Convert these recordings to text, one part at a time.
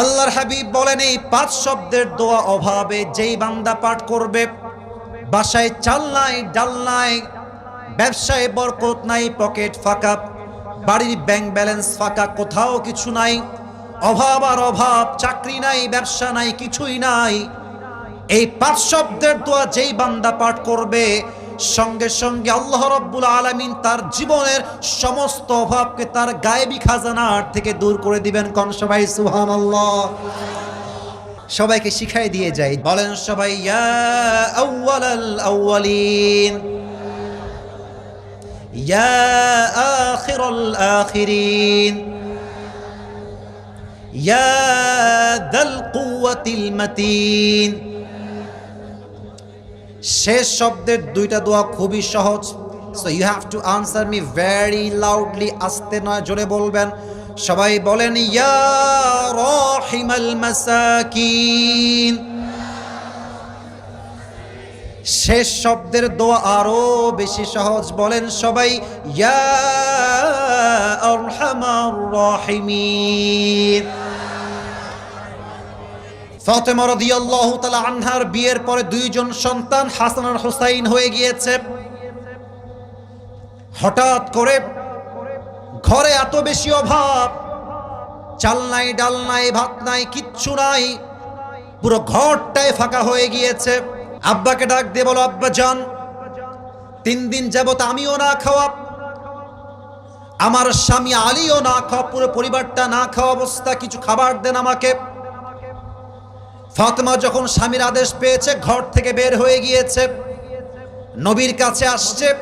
আল্লাহর হাবিব বলেন, এই পাঁচ শব্দের দোয়া অভাবে যেই বান্দা পাঠ করবে, বাসায় চাল নাই, ডাল নাই, ব্যবসায় বরকত নাই, পকেট ফাঁকা, বাড়ির ব্যাংক ব্যালেন্স ফাঁকা, কোথাও কিছু নাই, অভাব আর অভাব, চাকরি নাই, ব্যবসা নাই, কিছুই নাই, এই পাঁচ শব্দের দোয়া যেই বান্দা পাঠ করবে সঙ্গে সঙ্গে আল্লাহ রব্বুল আলামিন তার জীবনের সমস্ত অভাবকে তার গায়েবী খাজানার থেকে দূর করে দিবেন কোন সবাই? সুহান আল্লাহ সবাইকে শিখাই দিয়ে যাই। বলেন সবাই, ইয়া আউয়ালাল আউয়ালিন। ইয়া আখিরাল আখিরিন। ইয়া শেষ শব্দের দুইটা দোয়া খুবই সহজ। So you have to answer me very loudly আস্তে নয়, জোরে বলবেন। সবাই বলেন, ইয়া মাসাকিন। শেষ শব্দের দোয়া আরও বেশি সহজ। বলেন সবাই, ইয়া রাহিমিন। ফাতেমা রাদিয়াল্লাহু তাআলা আনহার বিয়ের পরে দুইজন সন্তান হাসান আর হুসাইন হয়ে গিয়েছে। হঠাৎ করে ঘরে এত বেশি অভাব চাল নাই ডাল নাই ভাত নাই কিচ্ছু নাই, পুরো ঘরটাই ফাঁকা হয়ে গিয়েছে। আব্বাকে ডাক দিয়ে বলো, আব্বা যান, তিন দিন যাবত আমিও না খাওয়া, আমার স্বামী আলীও না খাওয়া, পুরো পরিবারটা না খাওয়া অবস্থা, কিছু খাবার দেন আমাকে। ফাতেমা যখন স্বামীর আদেশ পেয়েছে, ঘর থেকে বের হয়ে গিয়েছে, নবীর কাছে আসছে,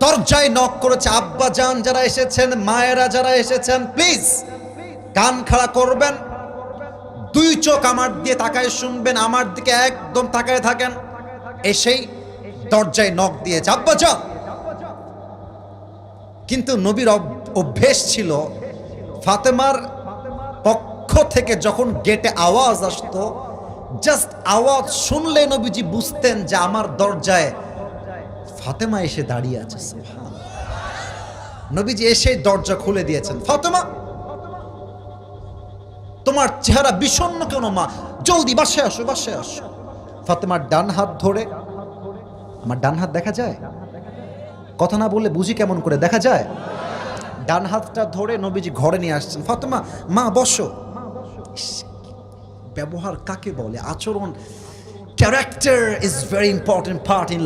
দরজায় নক করেছে, আব্বা যান যারা এসেছেন, মায়েরা যারা এসেছেন প্লিজ কান খাড়া করবেন, দুই চোখ আমার দিয়ে তাকায় শুনবেন, আমার দিকে একদম তাকায় থাকেন, এসেই দরজায় নক দিয়েছে, আব্বা যান কিন্তু নবীর অভ- অভ্যেস ছিল, ফাতেমার পক্ষ থেকে যখন গেটে আওয়াজ আসতো জাস্ট আওয়াজ শুনলে নবীজি বুঝতেন যে আমার দরজায় ফাতেমা এসে দাঁড়িয়ে আছে নবীজি এসে দরজা খুলে দিয়েছেন, ফাতেমা! তোমার চেহারা বিষণ্ণ কেন মা? জলদি বাসায় আসো বাসায় আসো। ফাতেমার ডান হাত ধরে, আমার ডান হাত দেখা যায়? কথা না বললে বুঝি কেমন করে দেখা যায়? ডান হাতটা ধরে নবীজি ঘরে নিয়ে আসছেন, ফাতেমা, মা, বসো। ব্যবহার কাকে বলে? আচরণ character is very important part in